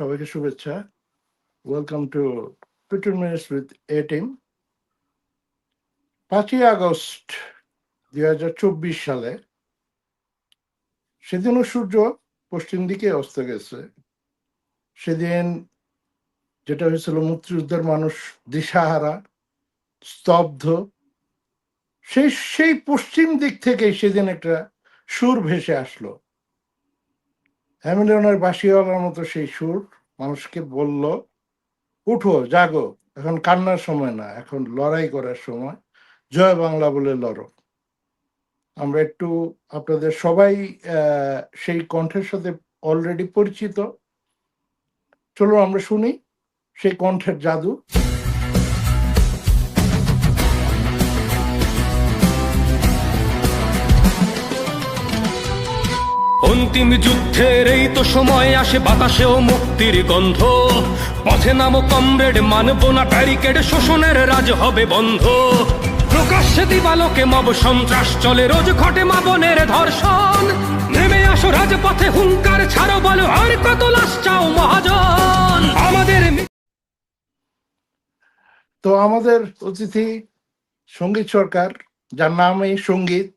সবাইকে শুভেচ্ছা। Welcome to twenty minutes with a team পাঁচই আগস্ট দুই হাজার চব্বিশ সালে সেদিনও সূর্য পশ্চিম দিকে অস্ত গেছে। সেদিন যেটা হয়েছিল মুক্তিযুদ্ধের মানুষ দিশাহারা, স্তব্ধ, সেই সেই পশ্চিম দিক থেকে সেদিন একটা সুর ভেসে আসলো। হ্যামিলনের বাসিওয়ালার মতো সেই সুর মানুষকে বলল, উঠো, জাগো, এখন কান্নার সময় না, এখন লড়াই করার সময়। জয় বাংলা বলে লড়ো। আমরা একটু আপনাদের সবাই সেই কণ্ঠের সাথে অলরেডি পরিচিত। চলো আমরা শুনি সেই কণ্ঠের জাদু। অন্তিম যুদ্ধের এই তো সময় আসে বাতাসেও মুক্তির গন্ধ। পথে নামো কমরেড, মানব না ব্যারিকেড, শোষণের রাজ হবে বন্ধ। প্রকাশ্যে দিবালোকে মব সন্ত্রাস চলে, রোজ ঘটে মাবনের ধর্ষণ। নেমে আসো রাজপথে, হুঙ্কার ছাড়ো বলো, আর কত লাশ চাও মহাজন? আমাদের তো আমাদের অতিথি সংগীত সরকার, যার নামই সংগীত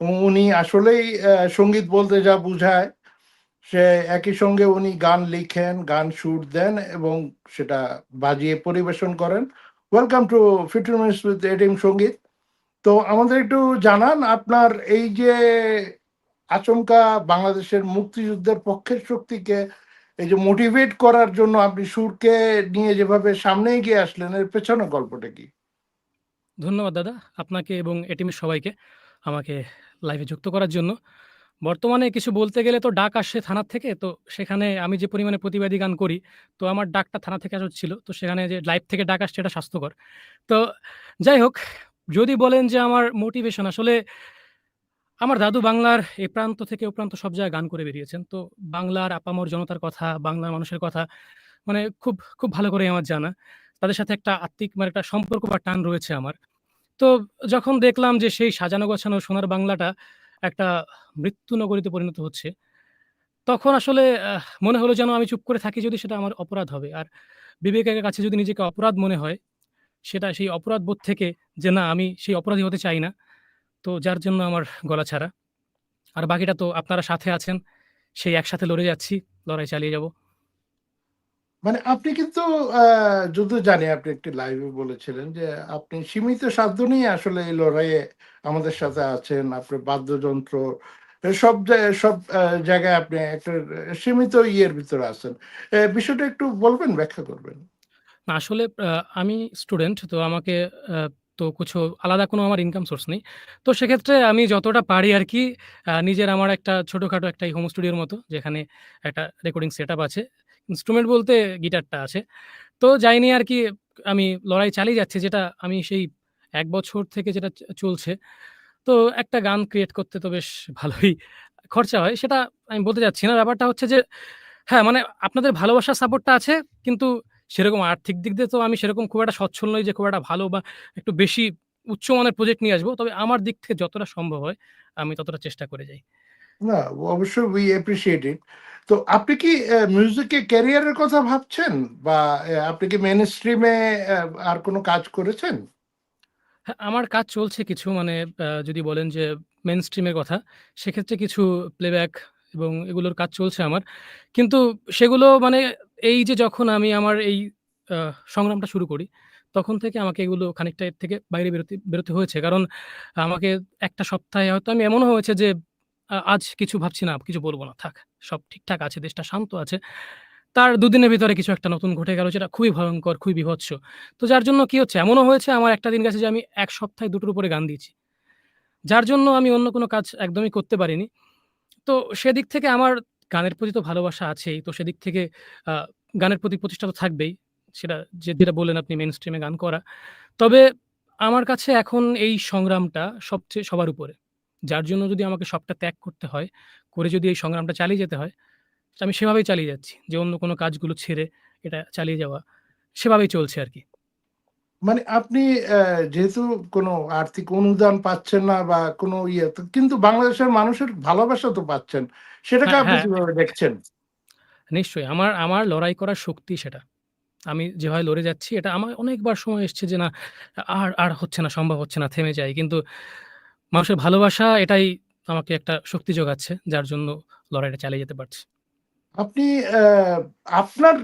উনি আসলেই সংগীত বলতে যা বোঝায়, সে একই সঙ্গে উনি গান লিখেন, গান সুর দেন এবং সেটা বাজিয়ে পরিবেশন করেন। Welcome to fifteen minutes with এডিম সংগীত তো আমাদের একটু জানান, আপনার এই যে আচমকা বাংলাদেশের মুক্তিযুদ্ধের পক্ষের শক্তিকে, এই যে মোটিভেট করার জন্য আপনি সুরকে নিয়ে যেভাবে সামনে এগিয়ে আসলেন, এর পেছনে গল্পটা কি? ধন্যবাদ দাদা, আপনাকে এবং এটিমের সবাইকে, আমাকে লাইভে যুক্ত করার জন্য। বর্তমানে কিছু বলতে গেলে তো ডাক আসছে থানার থেকে, তো সেখানে আমি যে পরিমাণে প্রতিবাদী গান করি, তো আমার ডাকটা থানা থেকে আসছিল তো সেখানে যে লাইভ থেকে ডাক আসছে এটা স্বাস্থ্যকর। তো যাই হোক, যদি বলেন যে আমার মোটিভেশন আসলে আমার দাদু বাংলার এ প্রান্ত থেকে ও প্রান্ত সব জায়গায় গান করে বেরিয়েছেন, তো বাংলার আপামর জনতার কথা, বাংলার মানুষের কথা মানে খুব খুব ভালো করে আমার জানা। তাদের সাথে একটা আত্মিক মানে একটা সম্পর্ক বা টান রয়েছে আমার। তো যখন দেখলাম যে সেই সাজানো গোছানো সোনার বাংলাটা একটা মৃত্যু নগরীতে পরিণত হচ্ছে, তখন আসলে মনে হলো যেন আমি চুপ করে থাকি যদি সেটা আমার অপরাধ হবে। আর বিবেকের কাছে যদি নিজেকে অপরাধ মনে হয়, সেটা সেই অপরাধ বোধ থেকে যে না, আমি সেই অপরাধী হতে চাই না, তো যার জন্য আমার গলা ছাড়া। আর বাকিটা তো আপনারা সাথে আছেন, সেই একসাথে লড়ে যাচ্ছি, লড়াই চালিয়ে যাব। মানে আপনি কিন্তু যদিও জানি আপনি একটি লাইভে বলেছিলেন যে আপনি সীমিত সাধ্য নিয়ে আসলে এই লড়াইয়ে আমাদের সাথে আছেন, আপনার বাদ্যযন্ত্র সব সব জায়গায় আপনি একটা সীমিত ইয়ের ভিতরে আছেন। বিষয়টা একটু বলবেন, ব্যাখ্যা করবেন। না, আসলে আমি স্টুডেন্ট তো আমাকে তো কিছু আলাদা কোনো আমার ইনকাম সোর্স নেই। তো সেক্ষেত্রে আমি যতটা পারি আর কি নিজের আমার একটা ছোটোখাটো একটা হোম স্টুডিওর মতো, যেখানে একটা রেকর্ডিং সেট আছে। ইনস্ট্রুমেন্ট বলতে গিটারটা আছে। তো যাই নিয়ে আর কি আমি লড়াই চালিয়ে যাচ্ছি, যেটা আমি সেই এক বছর থেকে যেটা চলছে। তো একটা গান ক্রিয়েট করতে তো বেশ ভালোই খরচা হয়, সেটা আমি বলতে যাচ্ছি না। ব্যাপারটা হচ্ছে যে হ্যাঁ মানে আপনাদের ভালোবাসার সাপোর্টটা আছে, কিন্তু সেরকম আর্থিক দিক দিয়ে তো আমি সেরকম খুব একটা সচ্ছল নই যে, খুব একটা ভালো বা একটু বেশি উচ্চমানের প্রজেক্ট নিয়ে আসব। তবে আমার দিক থেকে যতটা সম্ভব হয়, আমি ততটা চেষ্টা করে যাই। না অবশ্যই উই অ্যাপ্রিসিয়েট ইট তো আপনি কি মিউজিকে ক্যারিয়ারের কথা ভাবছেন? বা আপনি কি মেন স্ট্রিমে আর কোনো কাজ করেছেন? হ্যাঁ, আমার কাজ চলছে কিছু মানে যদি বলেন যে মেন স্ট্রিমের কথা সেক্ষেত্রে কিছু প্লেব্যাক এবং এগুলোর কাজ চলছে আমার। কিন্তু সেগুলো মানে এই যে যখন আমি আমার এই সংগ্রামটা শুরু করি তখন থেকে আমাকে এগুলো খানিকটা এর থেকে বাইরে বেরোতে বেরোতে হয়েছে। কারণ আমাকে একটা সপ্তাহে হয়তো আমি এমনও হয়েছে যে আজ কিছু ভাবছি না, কিছু বলব না। থাক, সব ঠিকঠাক আছে, দেশটা শান্ত আছে। তার দুদিনের ভিতরে কিছু একটা নতুন ঘটে গেল, যেটা খুবই ভয়ঙ্কর, খুবই বিভৎস। তো যার জন্য কি হচ্ছে, এমনও হয়েছে, আমার একটা দিন গেছে যে আমি এক সপ্তাহে দুটোর উপরে গান দিয়েছি। যার জন্য আমি অন্য কোনো কাজ একদমই করতে পারিনি। তো সেদিক থেকে আমার গানের প্রতি তো ভালোবাসা আছেই, তো সেদিক থেকে গানের প্রতি প্রতিষ্ঠা তো থাকবেই, সেটা যে, যেটা বললেন আপনি মেন স্ট্রিমে গান করা। তবে আমার কাছে এখন এই সংগ্রামটা সবচেয়ে সবার উপরে। যার জন্য যদি আমাকে সবটা ত্যাগ করতে হয় করে যদি এই সংগ্রামটা চালিয়ে যেতে হয় আমি সেভাবেই চালিয়ে যাচ্ছি যে অন্য কোনো কাজগুলো ছেড়ে এটা চালিয়ে যাওয়া সেভাবেই চলছে আর কি মানে আপনি যেহেতু কোনো আর্থিক অনুদান পাচ্ছেন না বা কোনো ইয়ে কিন্তু বাংলাদেশের মানুষের ভালোবাসা তো পাচ্ছেন সেটাকে হ্যাঁ, আপনি হ্যাঁ। কীভাবে দেখছেন নিশ্চয়ই আমার আমার লড়াই করার শক্তি সেটা। আমি যেভাবে লড়ে যাচ্ছি এটা আমার অনেকবার সময় এসছে যে না আর আর হচ্ছে না, সম্ভব হচ্ছে না, থেমে যাই। কিন্তু মানুষের ভালোবাসা এটাই আমাকে একটা শক্তি যোগাচ্ছে যার জন্য লড়াইটা চালিয়ে যেতে পারছি। আপনি আপনার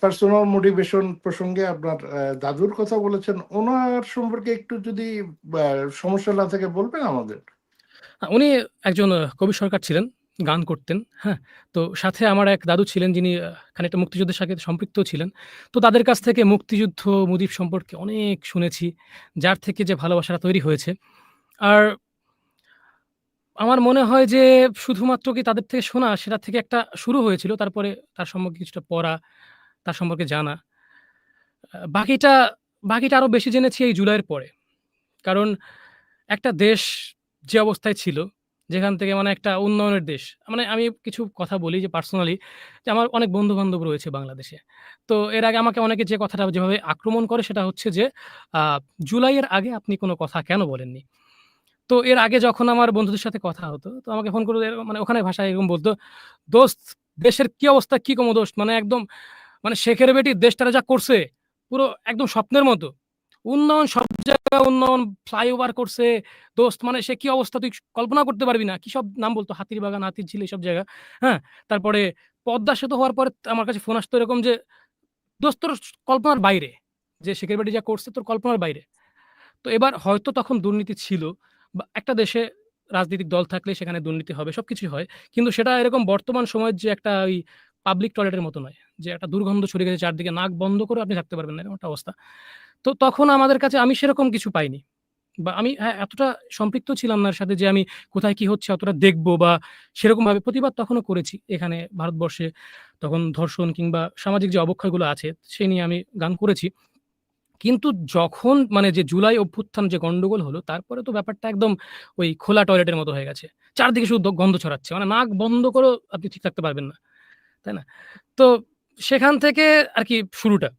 পার্সোনাল মোটিভেশন প্রসঙ্গে আপনার দাদুর কথা বলেছেন ওনার সম্পর্কে একটু যদি সমস্যা না থাকে বলবেন আমাদের উনি একজন কবি সরকার ছিলেন, গান করতেন, হ্যাঁ? তো সাথে আমার এক দাদু ছিলেন যিনি খানিকটা মুক্তিযুদ্ধের সাথে সম্পৃক্ত ছিলেন। তো তাদের কাছ থেকে মুক্তিযুদ্ধ, মুজিব সম্পর্কে অনেক শুনেছি। যার থেকে যে ভালোবাসাটা তৈরি হয়েছে। আর আমার মনে হয় যে শুধুমাত্র কি তাদের থেকে শোনা সেটা থেকে একটা শুরু হয়েছিল। তারপরে তার সম্পর্কে কিছুটা পড়া, তার সম্পর্কে জানা। বাকিটা বাকিটা আরও বেশি জেনেছি এই জুলাইয়ের পরে। কারণ একটা দেশ যে অবস্থায় ছিল, যেখান থেকে মানে একটা উন্নয়নের দেশ। মানে আমি কিছু কথা বলি যে পার্সোনালি যে আমার অনেক বন্ধু-বান্ধব রয়েছে বাংলাদেশে। তো এর আগে আমাকে অনেকে যে কথাটা যেভাবে আক্রমণ করে সেটা হচ্ছে যে জুলাইয়ের আগে আপনি কোনো কথা কেন বলেননি? তো এর আগে যখন আমার বন্ধুদের সাথে কথা হতো, তো আমাকে ফোন করে মানে ওখানে ভাষায় এরকম বলত, "দোস্ত দেশের কি অবস্থা কি কমু দোস্ত? মানে একদম মানে শেখের বেটি দেশটারে যা করছে, পুরো একদম স্বপ্নের মতো। উন্নয়ন সব জায়গায় উন্নয়ন, ফ্লাইওভার করছে। দোস্ত মানে সে কি অবস্থা তুই কল্পনা করতে পারবি না।" কি সব নাম বলতো হাতির বাগান হাতির হাতিরঝিল সব জায়গা। হ্যাঁ? তারপরে পদ্মা সেতু হওয়ার পরে আমার কাছে ফোন আসতো এরকম যে, "দোস্ত তোর কল্পনার বাইরে। যে শেখের বেটি যা করছে তোর কল্পনার বাইরে।" তো এবার হয়তো তখন দুর্নীতি ছিল একটা দেশে রাজনৈতিক দল থাকলে সেখানে দুর্নীতি হবে, সবকিছুই হয়। কিন্তু সেটা এরকম বর্তমান সময়ের যে একটা ওই পাবলিক টয়লেটের মতো নয়। যে একটা দুর্গন্ধ ছড়িয়ে গেছে চারদিকে নাক বন্ধ করে আপনি থাকতে পারবেন না এরকম একটা অবস্থা। তো তখন আমাদের কাছে আমি সেরকম কিছু পাইনি। বা আমি হ্যাঁ, এতটা সম্পৃক্ত ছিলাম না সাথে যে আমি কোথায় কি হচ্ছে অতটা দেখব বা সেরকমভাবে প্রতিবাদ তখনও করেছি। এখানে ভারতবর্ষে তখন ধর্ষণ কিংবা সামাজিক যে অবক্ষয়গুলো আছে সে নিয়ে আমি গান করেছি। কিন্তু যখন মানে যে জুলাই অভ্যুত্থান যে গন্ডগোল হলো তারপরে তো ব্যাপারটা একদম ওই খোলা টয়লেটের মতো হয়ে গেছে। চারদিকে শুধু গন্ধ ছড়াচ্ছে। মানে নাক বন্ধ করেও আপনি ঠিক থাকতে পারবেন না। তাই না? তো সেখান থেকে আর কি শুরুটা।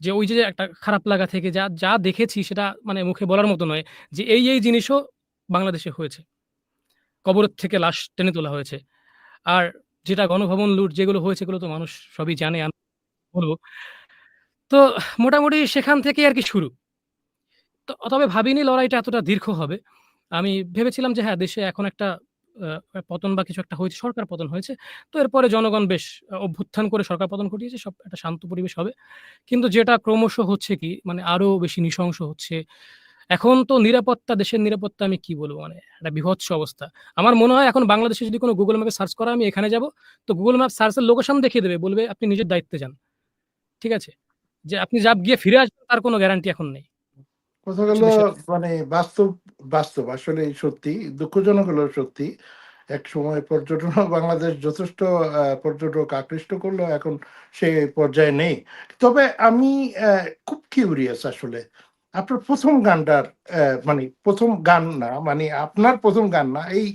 যে ওই যে একটা খারাপ লাগা থেকে যা, যা দেখেছি সেটা মানে মুখে বলার মতো নয় যে এই, এই জিনিসও বাংলাদেশে হয়েছে। কবরের থেকে লাশ টেনে তোলা হয়েছে। আর যেটা গণভবন লুট যেগুলো হয়েছে এগুলো তো মানুষ সবই জানে বলব। তো মোটামুটি সেখান থেকেই আরকি শুরু। তো তবে ভাবিনি লড়াইটা এতটা দীর্ঘ হবে। আমি ভেবেছিলাম যে হ্যাঁ, দেশে এখন একটা পতন বা কিছু একটা হয়েছে, সরকার পতন হয়েছে। তো এরপরে জনগণ বেশ অভ্যুত্থান করে সরকার পতন ঘটিয়েছে। সব একটা শান্ত পরিবেশ হবে। কিন্তু যেটা ক্রমশ হচ্ছে কি মানে আরও বেশি নৃশংস হচ্ছে। এখন তো নিরাপত্তা, দেশের নিরাপত্তা আমি কি বলব মানে একটা বিভৎস অবস্থা। আমার মনে হয় এখন বাংলাদেশে যদি কোনো গুগল ম্যাপে সার্চ করা আমি এখানে যাব, তো গুগল ম্যাপ সার্চের লোকেশন দেখিয়ে দেবে। বলবে আপনি নিজের দায়িত্বে যান। ঠিক আছে? যে আপনি যা গিয়ে ফিরে আসবেন তার কোন গ্যারান্টি এখন নেই। কথা দেশের মানে বাস্তব, বাস্তব আসলেই সত্যি দুঃখজনক হলেও সত্যি। একসময় পর্যটনও বাংলাদেশ যথেষ্ট পর্যটক আকৃষ্ট করলেও এখন সে পর্যায়ে নেই। তবে আমি খুব কিউরিয়াস আসলে। আপনার প্রথম গানটার মানে প্রথম গান না মানে আপনার প্রথম গান না। এই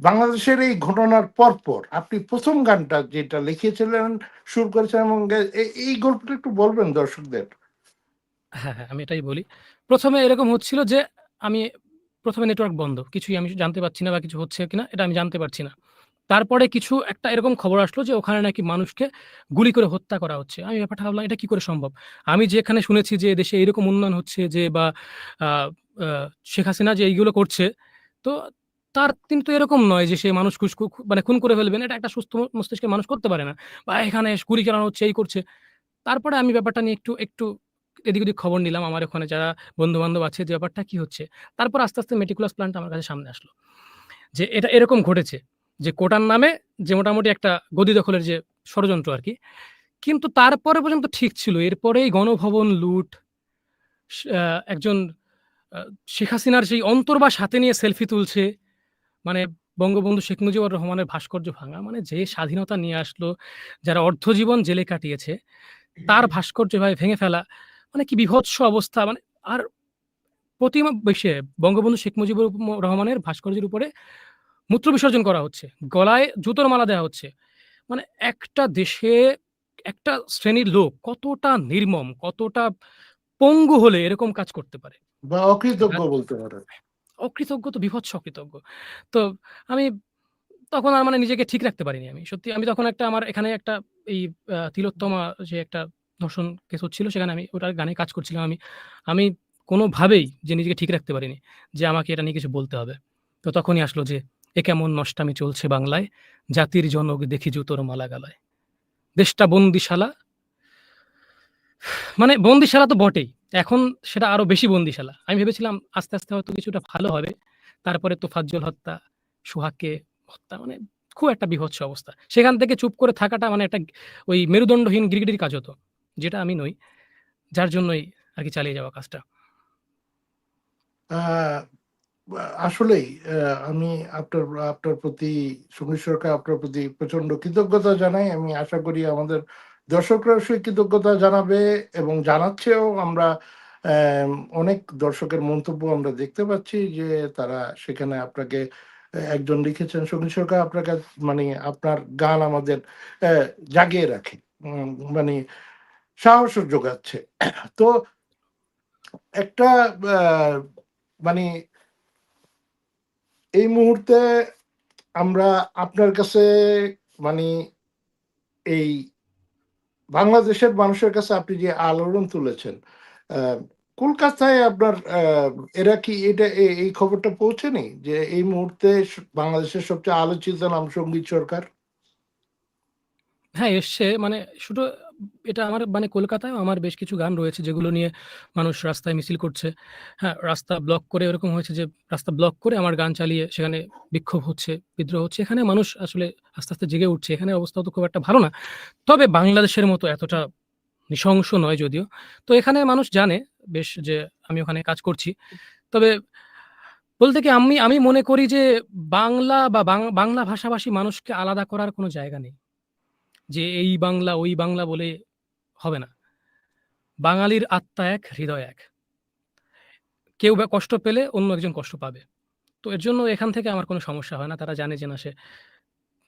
বাংলাদেশের এই ঘটনার পরপর আপনি প্রথম গানটা যেটা লিখেছিলেন, সুর করেছেন এবং এই গল্পটা একটু বলবেন দর্শকদের? হ্যাঁ, হ্যাঁ, আমি এটাই বলি। প্রথমে এরকম হচ্ছিল যে আমি প্রথমে নেটওয়ার্ক বন্ধ। কিছুই আমি জানতে পারছি না বা কিছু হচ্ছে কিনা এটা আমি জানতে পারছি না। তারপরে কিছু একটা এরকম খবর আসলো যে ওখানে নাকি মানুষকে গুলি করে হত্যা করা হচ্ছে। আমি ব্যাপারটা ভাবলাম এটা কি করে সম্ভব? আমি যেখানে শুনেছি যে দেশে এরকম উন্নয়ন হচ্ছে যে বা শেখ হাসিনা যে এইগুলো করছে, তো তার কিন্তু এরকম নয় যে সে মানুষ মানে খুন করে ফেলবেন। এটা একটা সুস্থ মস্তিষ্কের মানুষ করতে পারে না। বা এখানে গুলি চালানো হচ্ছে, এই করছে। তারপরে আমি ব্যাপারটা নিয়ে একটু, একটু এদিক ওদিক খবর নিলাম। আমার ওখানে যারা বন্ধু-বান্ধব আছে যে ব্যাপারটা কি হচ্ছে। তারপর আস্তে, আস্তে মেটিকুলাস প্ল্যানটা আমার কাছে সামনে আসলো। যে এটা এরকম ঘটেছে। যে কোটার নামে যে মোটামুটি একটা গদি দখলের যে ষড়যন্ত্র আর কি কিন্তু তারপরে পর্যন্ত ঠিক ছিল। এরপরেই গণভবন লুট, একজন শেখ হাসিনার সেই অন্তর্বাস হাতে নিয়ে সেলফি তুলছে। মানে বঙ্গবন্ধু শেখ মুজিবুর রহমানের ভাস্কর্য ভাঙা। মানে যে স্বাধীনতা নিয়ে আসলো, যারা অর্ধজীবন জেলে কাটিয়েছে, তার ভাস্কর্য এভাবে ভেঙে ফেলা। মানে কি বিভৎস অবস্থা মানে আর প্রতিমা ইসে বঙ্গবন্ধু শেখ মুজিবুর রহমানের ভাস্কর্যের উপরে মূত্র বিসর্জন করা হচ্ছে। গলায় জুতোর মালা দেওয়া হচ্ছে। মানে একটা দেশে একটা শ্রেণির লোক কতটা নির্মম, কতটা পঙ্গু হলে এরকম কাজ করতে পারে। বা অকৃতজ্ঞ বলতে পারেন। অকৃতজ্ঞ তো বিভৎস অকৃতজ্ঞ। তো আমি তখন আর মানে নিজেকে ঠিক রাখতে পারিনি আমি। সত্যি আমি তখন একটা আমার এখানে একটা এই তিলোত্তমা যে একটা ধর্ষণ কেস হচ্ছিল সেখানে আমি ওটার গানে কাজ করছিলাম আমি। আমি কোনোভাবেই যে নিজেকে ঠিক রাখতে পারিনি যে আমাকে এটা নিয়ে কিছু বলতে হবে। তো তখনই আসলো যে এ কেমন নষ্টামি চলছে বাংলায়, জাতির জনক দেখি জুতোর মালা গালায়। দেশটা বন্দিশালা মানে বন্দিশালা তো বটেই। এখন সেটা আরও বেশি বন্দিশালা। আমি ভেবেছিলাম আস্তে, আস্তে হয়তো কিছুটা ভালো হবে। তারপরে তোফাজ্জল হত্যা, সোহাগকে হত্যা মানে খুব একটা বীভৎস অবস্থা। সেখান থেকে চুপ করে থাকাটা মানে একটা ওই মেরুদণ্ডহীন গিরগিটির কাজ হতো। যেটা আমি নই। যার জন্যই আরকি চালিয়ে যাওয়া কাজটা। আসলেই আমি আপনার আপনার প্রতি সংগীত সরকার আপনার প্রতি প্রচণ্ড কৃতজ্ঞতা জানাই। আমি আশা করি আমাদের দর্শকরাও সেই কৃতজ্ঞতা জানাবে এবং জানাচ্ছেও। আমরা অনেক দর্শকের মন্তব্য আমরা দেখতে পাচ্ছি যে তারা সেখানে আপনাকে একজন লিখেছেন সংগীত সরকার আপনার মানে আপনার গান আমাদের জাগিয়ে রাখে। মানে সাহস যোগাচ্ছে। তো একটা মানে এই মুহূর্তে আমরা আপনার কাছে মানে এই বাংলাদেশের মানুষের কাছে আপনি যে আলোড়ন তুলেছেন, কলকাতায় আপনার এরা কি এটা এই খবরটা পৌঁছেনি? যে এই মুহূর্তে বাংলাদেশের সবচেয়ে আলোচিত নাম সংগীত সরকার? হ্যাঁ, এসছে মানে শুধু এটা আমার মানে কলকাতায় আমার বেশ কিছু গান রয়েছে যেগুলো নিয়ে মানুষ রাস্তায় মিছিল করছে। হ্যাঁ, রাস্তা ব্লক করে এরকম হয়েছে যে রাস্তা ব্লক করে আমার গান চালিয়ে সেখানে বিক্ষোভ হচ্ছে, বিদ্রোহ হচ্ছে। এখানে মানুষ আসলে আস্তে, আস্তে জেগে উঠছে। এখানে অবস্থাও তো খুব একটা ভালো না। তবে বাংলাদেশের মতো এতটা নৃশংস নয় যদিও। তো এখানে মানুষ জানে বেশ যে আমি ওখানে কাজ করছি। তবে বলতে কি আমি আমি মনে করি যে বাংলা বা বাংলা ভাষাভাষী মানুষকে আলাদা করার কোনো জায়গা নেই। যে এই বাংলা, ওই বাংলা বলে হবে না। বাঙালির আত্মা এক, হৃদয় এক। কেউ বা কষ্ট পেলে অন্য একজন কষ্ট পাবে। তো এর জন্য এখান থেকে আমার কোনো সমস্যা হয় না। তারা জানে যে না সে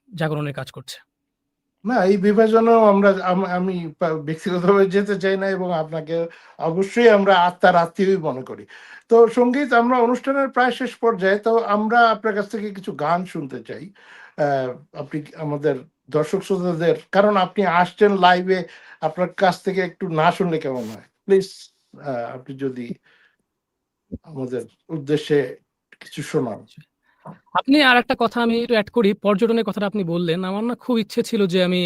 জাগরণের কাজ করছে। না, এই বিভাজনেও আমরা আমি ব্যক্তিগতভাবে যেতে চাই না এবং আপনাকে অবশ্যই আমরা আত্মার আত্মীয়ই মনে করি। তো সংগীত আমরা অনুষ্ঠানের প্রায় শেষ পর্যায়ে। তো আমরা আপনার কাছ থেকে কিছু গান শুনতে চাই। আপনি আমাদের দর্শক শ্রোতাদের, কারণ আপনি আসছেন লাইভে আপনার কাছ থেকে একটু না শুনলে কেমন হয়? প্লিজ আপনি যদি আমাদের উদ্দেশ্যে কিছু শোনান। আপনি আরেকটা কথা আমি একটু এড করি। পর্যটনের কথাটা আপনি বললেন। আমার না খুব ইচ্ছে ছিল যে আমি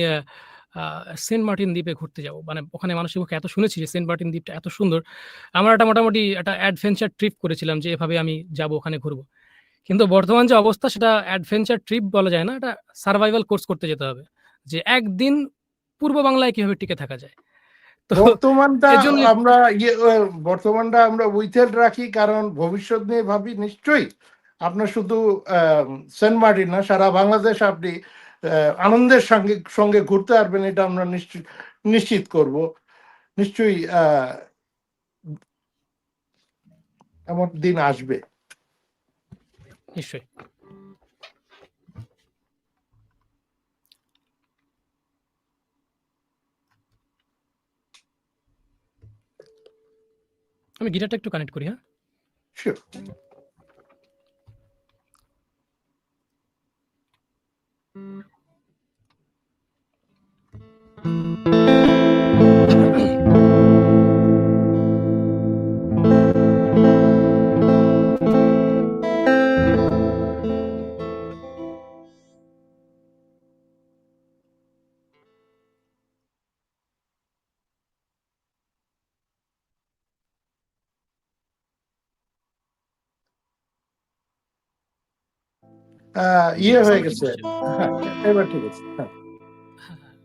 সেন্ট মার্টিন দ্বীপে ঘুরতে যাব। মানে ওখানে মানুষের মুখে এত শুনেছি যে সেন্ট মার্টিন দ্বীপটা এত সুন্দর। আমার একটা মোটামুটি একটা অ্যাডভেঞ্চার ট্রিপ করেছিলাম যে এভাবে আমি যাব, ওখানে ঘুরবো। কিন্তু বর্তমান যে অবস্থা সেটা অ্যাডভেঞ্চার ট্রিপ বলা যায় না। এটা সার্ভাইভাল কোর্স করতে যেতে হবে। যে একদিন পূর্ব বাংলায় কীভাবে টিকে থাকা যায়। তো বর্তমানটা আমরা ইয়ে বর্তমানটা আমরা withheld রাখি কারণ ভবিষ্যৎ নিয়ে ভাবি নিশ্চয়ই। আপনার শুধু সেন্ট মার্টিন না সারা বাংলাদেশ আপনি আনন্দের সঙ্গে সঙ্গে ঘুরতে পারবেন এটা আমরা নিশ্চি নিশ্চিত করব। নিশ্চয়ই এমন দিন আসবে। নিশ্চয়ই। আমি গিটারটা একটু কানেক্ট করি, হ্যাঁ? সিউর। আ ইয়ে হয়ে গেছে। হ্যাঁ, এবার ঠিক আছে। হ্যাঁ। হ্যাঁ, হ্যাঁ।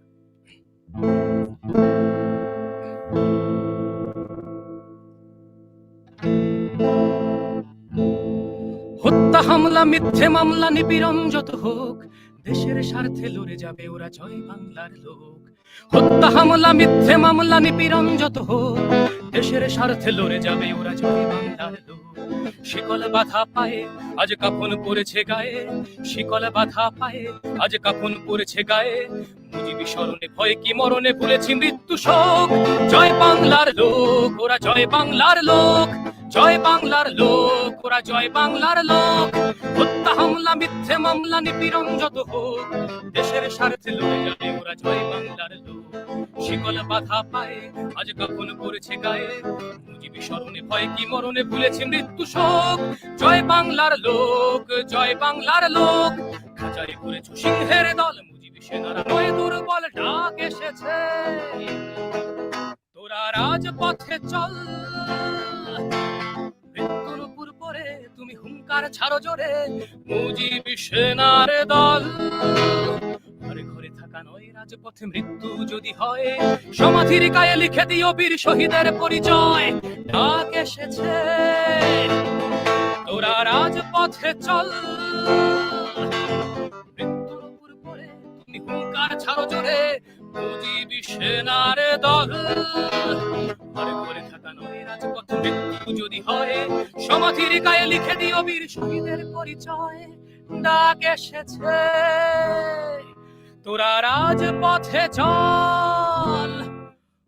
হত্যা হামলা মিথ্যে মামলা নিপীড়ন যত হোক দেশের স্বার্থে লড়ে যাবে ওরা জয় বাংলার লোক। হত্যা, হামলা, মিথ্যে মামলা, নিপীড়ন যত হোক, দেশের স্বার্থে লড়ে যাবে ওরা জয় বাংলার লোক। শিকল বাধা পায়ে আজ কাফন পড়েছে গায়ে, শিকল বাধা পায়ে আজ কাফন পড়েছে গায়ে। মুজিবি স্মরণে ভয় কি মরণে ভুলেছি মৃত্যু শোক? জয় বাংলার লোক, ওরা জয় বাংলার লোক। জয় বাংলার লোক, ওরা জয় বাংলার লোক। হত্যা, হামলা, মিথ্যে মামলা, নিপীড়ন যত হোক, দেশের স্বার্থে লড়ে যাবে ওরা জয় বাংলার লোক। শিকল বাধা পায়ে, আজ কখন করেছে গায়ে? মুজিবি স্মরণে ভয় কি মরণে ভুলেছে মৃত্যু শোক? জয় বাংলার লোক, জয় বাংলার লোক। খাঁচারে করেছ সিংহের দল, মুজিবি সেনারা নয় দুর্বল, ডাক এসেছে। তোরা রাজপথে চল। মৃত্যুর উপর পরে তুমি হুঙ্কার ছাড়ো জোরে, মুজিবি সেনার দল। ঘরে ঘরে থাকা নয় রাজপথে মৃত্যু যদি হয়, সমাধির গায়ে লিখে দিও বীর শহীদের পরিচয়। ডাক এসেছে, তোরা রাজপথে চল। মৃত্যুর উপর পরে তুমি হুঙ্কার ছাড়ো জোরে সেনার দল। ঘরে ঘরে থাকা নয় রাজপথে মৃত্যু যদি হয়, সমাধির গায়ে লিখে দিও বীর শহীদের পরিচয়। ডাক এসেছে, তোরা রাজপথে চল।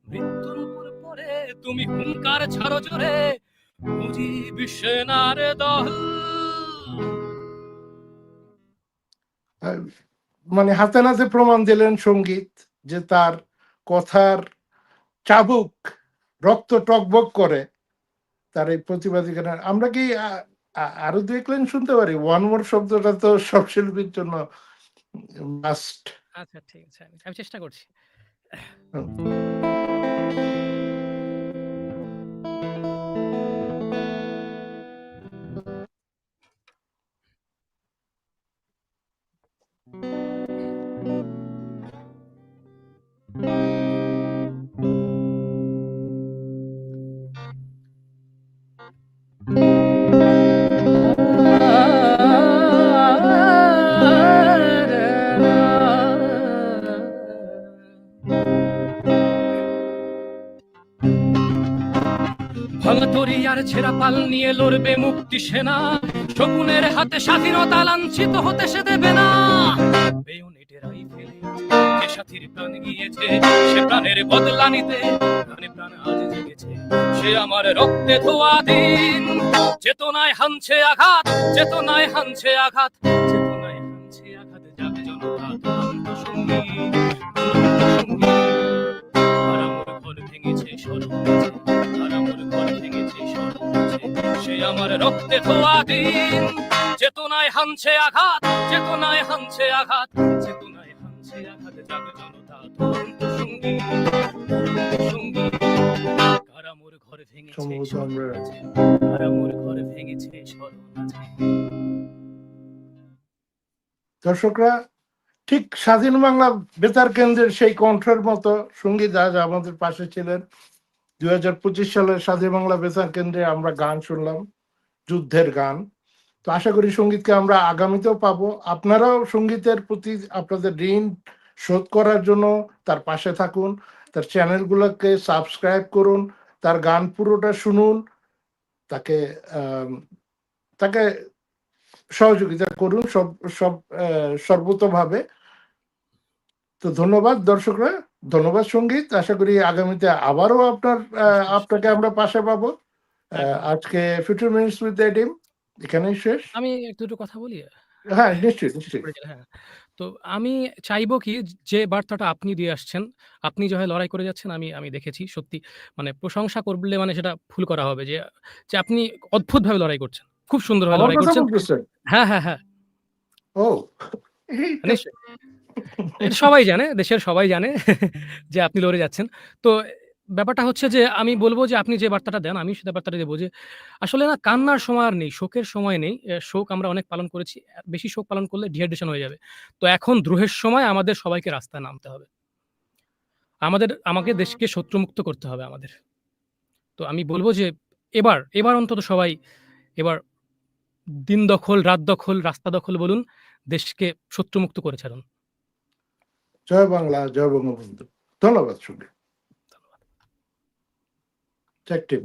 মৃত্যুর উপর পরে তুমি হুঙ্কার ছাড়ো জোরে মুজিবি সেনার দল। মানে হাতে নাতে প্রমাণ দিলেন সংগীত। যে তার কথার চাবুক রক্ত টকবক করে তার এই প্রতিবাদী গানের আমরা কি আরও দু এক লাইন শুনতে পারি? ওয়ান মোর শব্দটা তো সব শিল্পীর জন্য মাস্ট আচ্ছা ঠিক আছে। আমি চেষ্টা করছি। ছেঁড়া পাল নিয়ে লড়বে মুক্তি সেনা। শকুনের হাতে স্বাধীনতা লাঞ্ছিত হতে সে দেবে না। বেয়োনেটে রাইফেলে যে সাথীর প্রাণ গিয়েছে। সে প্রাণের বদলা নিতে প্রাণে প্রাণ আজ জেগেছে। সে আমার রক্তে ধোয়া দিন। চেতনায় হানছে আঘাত, চেতনায় হানছে আঘাত, চেতনায় হানছে আঘাত জাগ জনতা। সঙ্গী আর আমার ঘর ভেঙেছে আছে আর সে আমার রক্তে ধোয়া দিন। চেতনায় হানছে আঘাত চেতনায় হানছে আঘাত চেতনায় হানছে আঘাত জাগ জনতা দুরন্ত সঙ্গী দুরন্ত সঙ্গী। কারা মোর ঘর ভেঙেছে কারা মোর ঘর ভেঙেছে দর্শকরা ঠিক স্বাধীন বাংলা বেতার কেন্দ্রের সেই কণ্ঠের মতো সংগীত আজ আমাদের পাশে ছিলেন দুই হাজার পঁচিশ সালের স্বাধীন বাংলা বেতার কেন্দ্রে আমরা গান শুনলাম, যুদ্ধের গান। তো আশা করি সঙ্গীতকে আমরা আগামীতেও পাবো। আপনারাও সঙ্গীতের প্রতি আপনাদের ঋণ শোধ করার জন্য তার পাশে থাকুন, তার চ্যানেলগুলোকে সাবস্ক্রাইব করুন, তার গান পুরোটা শুনুন, তাকে তাকে সহযোগিতা করুন সব সব সর্বতভাবে। তো ধন্যবাদ দর্শকরা ধন্যবাদ সংগীত আশা করি আগামীতে আবারও আপনার আপনাকে আমরা পাশে পাবো আজকে ফিফটি মিনিটস উইথ এডিম এখানেই শেষ আমি একটু দুটো কথা বলি হ্যাঁ নিশ্চয়ই নিশ্চয়ই হ্যাঁ। তো আমি চাইব কি যে বার্তাটা আপনি দিয়ে আসছেন, আপনি যে হয় লড়াই করে যাচ্ছেন আমি আমি দেখেছি সত্যি মানে প্রশংসা করলে মানে সেটা ভুল করা হবে যে, যে আপনি অদ্ভুতভাবে লড়াই করছেন। খুব সুন্দরভাবে লড়াই করছেন। হ্যাঁ, হ্যাঁ, হ্যাঁ। ও নিশ্চয়ই। এটা সবাই জানে, দেশের সবাই জানে যে আপনি লড়ে যাচ্ছেন। তো ব্যাপারটা হচ্ছে যে আমি বলব যে আপনি যে বার্তাটা দেন আমি সেটা বার্তাটা দেবো যে আসলে না কান্নার সময় আর নেই, শোকের সময় নেই। শোক আমরা অনেক পালন করেছি। বেশি শোক পালন করলে ডিহাইড্রেশন হয়ে যাবে। তো এখন দ্রোহের সময় আমাদের সবাইকে রাস্তায় নামতে হবে। আমাদের আমাকে দেশকে শত্রুমুক্ত করতে হবে আমাদের। তো আমি বলব যে এবার, এবার অন্তত সবাই এবার দিন দখল, রাত দখল, রাস্তা দখল বলুন, দেশকে শত্রুমুক্ত করে ছাড়ুন। জয় বাংলা জয় বঙ্গবন্ধু। ধন্যবাদ সঙ্গে। ধন্যবাদ। টিম